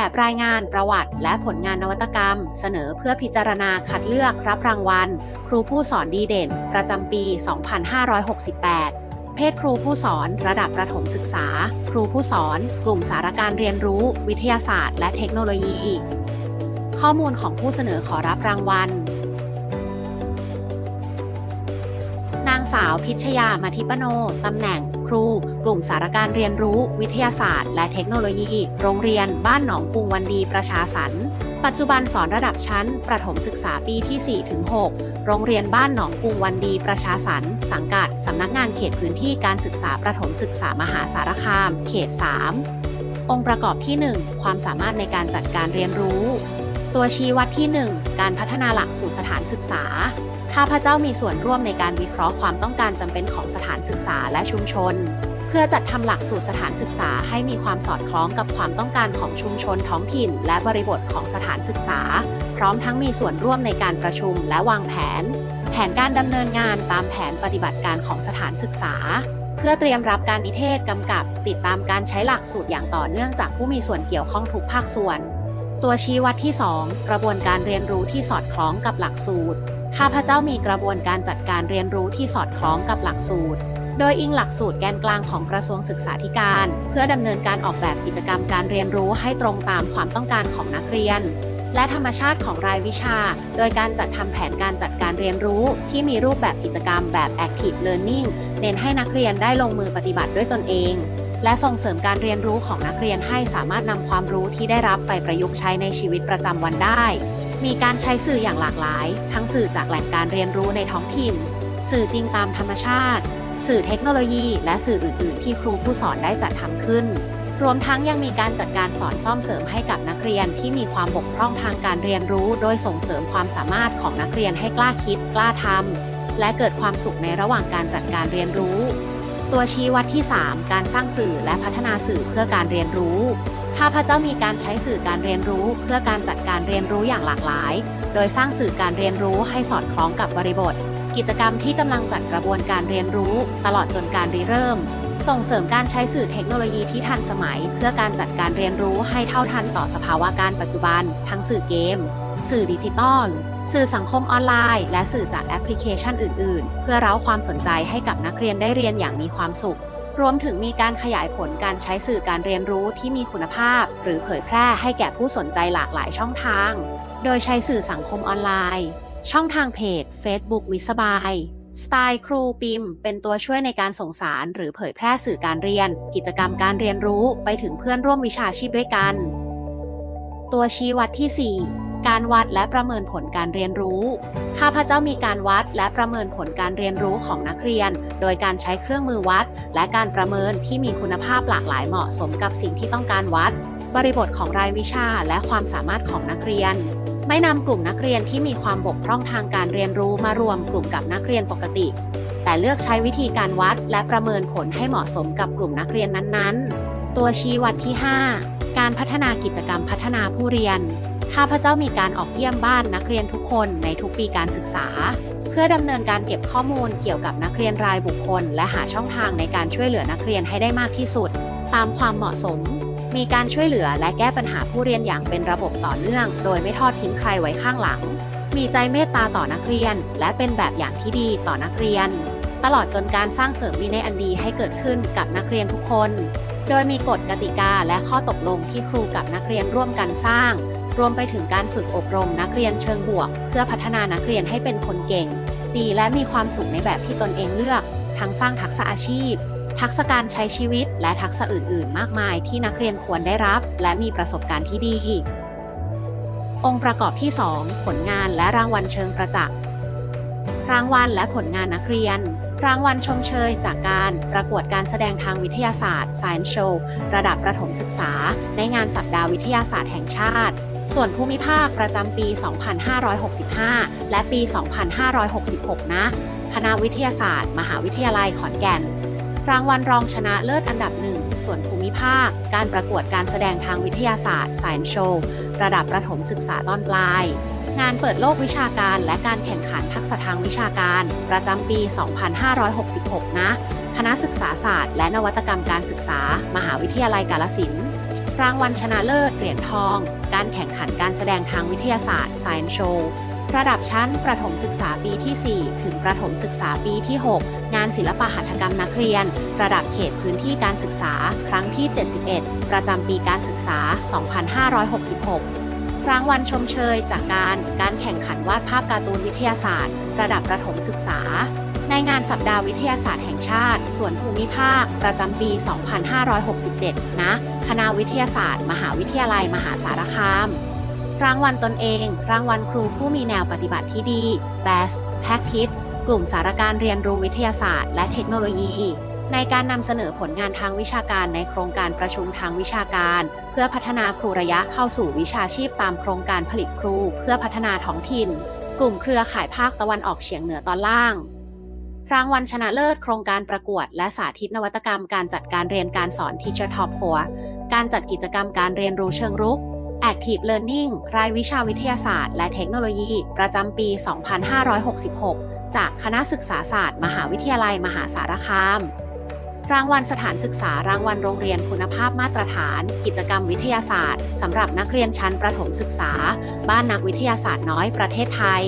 แบบรายงานประวัติ และผลงานนวัตกรรม เสนอเพื่อพิจารณาคัดเลือกรับรางวัล ครูผู้สอนดีเด่น ประจำปี 2568 เพศครูผู้สอนระดับประถมศึกษา ครูผู้สอน กลุ่มสารการเรียนรู้ วิทยาศาสตร์ และเทคโนโลยี ข้อมูลของผู้เสนอขอรับรางวัล นางสาวพิชยามาทิปโนตำแหน่ง ครู กลุ่มสารการเรียนรู้ วิทยาศาสตร์ และเทคโนโลยี โรงเรียน บ้านหนองปุงวันดีประชาสรรปัจจุบันสอนระดับชั้น ประถมศึกษาปีที่ 4-6 โรงเรียนบ้านหนองปุงวันดีประชาสรรสังกัด สำนักงานเขตพื้นที่การศึกษาประถมศึกษามหาสารคาม เขต 3 องค์ประกอบที่ 1 ความสามารถในการจัดการเรียนรู้ ตัวชี้วัดที่ 1 การพัฒนาหลักสู่สถานศึกษา ข้าพเจ้ามีส่วนร่วมในการวิเคราะห์ความต้องการจำเป็นของสถานศึกษาและชุมชน เพื่อจัดทำหลักสูตรสถานศึกษาให้มีความสอดคล้องกับความต้องการของชุมชนท้องถิ่น และบริบทของสถานศึกษา พร้อมทั้งมีส่วนร่วมในการประชุมและวางแผน แผนการดำเนินงานตามแผนปฏิบัติการของสถานศึกษาเพื่อเตรียมรับการนิเทศกำกับ ติดตามการใช้หลักสูตรอย่างต่อเนื่องจากผู้มีส่วนเกี่ยวข้องทุกภาคส่วน ตัวชี้วัดที่ 2 กระบวนการเรียนรู้ที่สอดคล้องกับหลักสูตร ข้าพเจ้ามีกระบวนการจัดการเรียนรู้ที่สอดคล้องกับหลักสูตร โดยอิงหลักสูตรแกนกลางของกระทรวงศึกษาธิการ เพื่อดำเนินการออกแบบกิจกรรมการเรียนรู้ให้ตรงตามความต้องการของนักเรียน และธรรมชาติของรายวิชา โดยการจัดทำแผนการจัดการเรียนรู้ ที่มีรูปแบบกิจกรรมแบบ Active Learning เน้นให้นักเรียนได้ลงมือปฏิบัติด้วยตนเอง และส่งเสริมการเรียนรู้ของนักเรียนให้สามารถนำความรู้ที่ได้รับไปประยุกต์ใช้ในชีวิตประจำวันได้ มีการใช้สื่ออย่างหลากหลาย ทั้งสื่อจากแหล่งการเรียนรู้ในท้องถิ่น สื่อจริงตามธรรมชาติ สื่อเทคโนโลยี และสื่ออื่น ๆ ที่ครูผู้สอนได้จัดทำขึ้น รวมทั้งยังมีการจัดการสอนซ่อมเสริมให้กับนักเรียนที่มีความบกพร่องทางการเรียนรู้ โดยส่งเสริมความสามารถของนักเรียนให้กล้าคิด กล้าทำและเกิดความสุขในระหว่างการจัดการเรียนรู้ ตัวชี้วัดที่ 3 การสร้างสื่อและพัฒนาสื่อเพื่อการเรียนรู้ ข้าพเจ้ามีการใช้สื่อการเรียนรู้ เพื่อการจัดการเรียนรู้อย่างหลากหลาย โดยสร้างสื่อการเรียนรู้ให้สอดคล้องกับบริบท กิจกรรมที่กำลังจัดกระบวนการเรียนรู้ ตลอดจนการริเริ่ม ส่งเสริมการใช้สื่อเทคโนโลยีที่ทันสมัย เพื่อการจัดการเรียนรู้ให้เท่าทันต่อสภาวะการปัจจุบัน ทั้งสื่อเกม สื่อดิจิตอล สื่อสังคมออนไลน์ และสื่อจากแอปพลิเคชันอื่น ๆ เพื่อเร้าความสนใจให้กับนักเรียนได้เรียนอย่างมีความสุข รวมถึงมีการขยายผลการใช้สื่อการเรียนรู้ที่มีคุณภาพ หรือเผยแพร่ให้แก่ผู้สนใจหลากหลายช่องทาง โดยใช้สื่อสังคมออนไลน์ ช่องทางเพจ Facebook วิสบายสไตล์ครูปิม เป็นตัวช่วยในการส่งสารหรือเผยแพร่สื่อการเรียน กิจกรรมการเรียนรู้ไปถึงเพื่อนร่วมวิชาชีพด้วยกัน ตัวชี้วัดที่ 4 การวัดและประเมินผลการเรียนรู้ ข้าพเจ้ามีการวัดและประเมินผลการเรียนรู้ของนักเรียน โดยการใช้เครื่องมือวัด และการประเมินที่มีคุณภาพหลากหลายเหมาะสมกับสิ่งที่ต้องการวัด บริบทของรายวิชาและความสามารถของนักเรียน ไม่นำกลุ่มนักเรียนที่มีความบกพร่องทางการเรียนรู้มารวมกลุ่มกับนักเรียนปกติ แต่เลือกใช้วิธีการวัดและประเมินผลให้เหมาะสมกับกลุ่มนักเรียนนั้นๆ ตัวชี้วัดที่ 5 การพัฒนากิจกรรมพัฒนาผู้เรียน ข้าพเจ้ามีการออกเยี่ยมบ้านนักเรียนทุกคนในทุกปีการศึกษา เพื่อดำเนินการเก็บข้อมูลเกี่ยวกับนักเรียนรายบุคคล และหาช่องทางในการช่วยเหลือนักเรียนให้ได้มากที่สุด ตามความเหมาะสม มีการช่วยเหลือและแก้ปัญหาผู้เรียนอย่างเป็นระบบต่อเนื่อง โดยไม่ทอดทิ้งใครไว้ข้างหลัง มีใจเมตตาต่อนักเรียน และเป็นแบบอย่างที่ดีต่อนักเรียน ตลอดจนการสร้างเสริมวินัยอันดีให้เกิดขึ้นกับนักเรียนทุกคน โดยมีกฎกติกาและข้อตกลงที่ครูกับนักเรียนร่วมกันสร้าง รวมไปถึงการฝึกอบรมนักเรียนเชิงบวก เพื่อพัฒนานักเรียนให้เป็นคนเก่ง ดีและมีความสุขในแบบที่ตนเองเลือก ทั้งสร้างทักษะอาชีพ ทักษะการใช้ชีวิต และทักษะอื่น ๆ มากมายที่นักเรียนควรได้รับ และมีประสบการณ์ที่ดี องค์ประกอบที่ 2 ผลงานและรางวัลเชิงประจักษ์รางวัลและผลงานนักเรียน รางวัลชมเชยจากการประกวดการแสดงทางวิทยาศาสตร์ Science Show ระดับประถมศึกษา ในงานสัปดาห์วิทยาศาสตร์แห่งชาติ ส่วนภูมิภาคประจำปี 2565 และปี 2566 นะ คณะวิทยาศาสตร์ มหาวิทยาลัยขอนแก่น รางวัลรองชนะเลิศอันดับหนึ่ง ส่วนภูมิภาค การประกวดการแสดงทางวิทยาศาสตร์ Science Show ระดับประถมศึกษาตอนปลาย งานเปิดโลกวิชาการและการแข่งขันทักษะทางวิชาการ ประจำปี 2566 นะ คณะศึกษาศาสตร์ และนวัตกรรมการศึกษา มหาวิทยาลัยกาลสินรางวัลชนะเลิศเหรียญทอง การแข่งขันการแสดงทางวิทยาศาสตร์ Science Show ระดับชั้นประถมศึกษาปีที่ 4 ถึงประถมศึกษาปีที่ 6 งานศิลปหัตถกรรมนักเรียน ระดับเขตพื้นที่การศึกษา ครั้งที่ 71 ประจำปีการศึกษา 2566 รางวัลชมเชยจากการการแข่งขันวาดภาพการ์ตูนวิทยาศาสตร์ ระดับประถมศึกษา ในงานสัปดาห์วิทยาศาสตร์แห่งชาติส่วนภูมิภาค ประจำปี 2567 นะคณะวิทยาศาสตร์ มหาวิทยาลัยมหาสารคาม รางวัลตนเอง รางวัลครูผู้มีแนวปฏิบัติที่ดี Best Practice กลุ่มสารการเรียนรู้วิทยาศาสตร์ และเทคโนโลยี ในการนำเสนอผลงานทางวิชาการในโครงการประชุมทางวิชาการ เพื่อพัฒนาครูระยะเข้าสู่วิชาชีพตามโครงการผลิตครูเพื่อพัฒนาท้องถิ่น กลุ่มเครือข่ายภาคตะวันออกเฉียงเหนือตอนล่างรางวัลชนะเลิศโครงการประกวด และสาธิตนวัตกรรมการจัดการเรียนการสอน Teacher Top 4 การจัดกิจกรรมการเรียนรู้เชิงรุก Active Learning รายวิชาวิทยาศาสตร์ และเทคโนโลยี ประจำปี 2566 จากคณะศึกษาศาสตร์ มหาวิทยาลัยมหาสารคาม รางวัลสถานศึกษารางวัลโรงเรียนคุณภาพมาตรฐาน กิจกรรมวิทยาศาสตร์สำหรับนักเรียนชั้นประถมศึกษา บ้านนักวิทยาศาสตร์น้อยประเทศไทย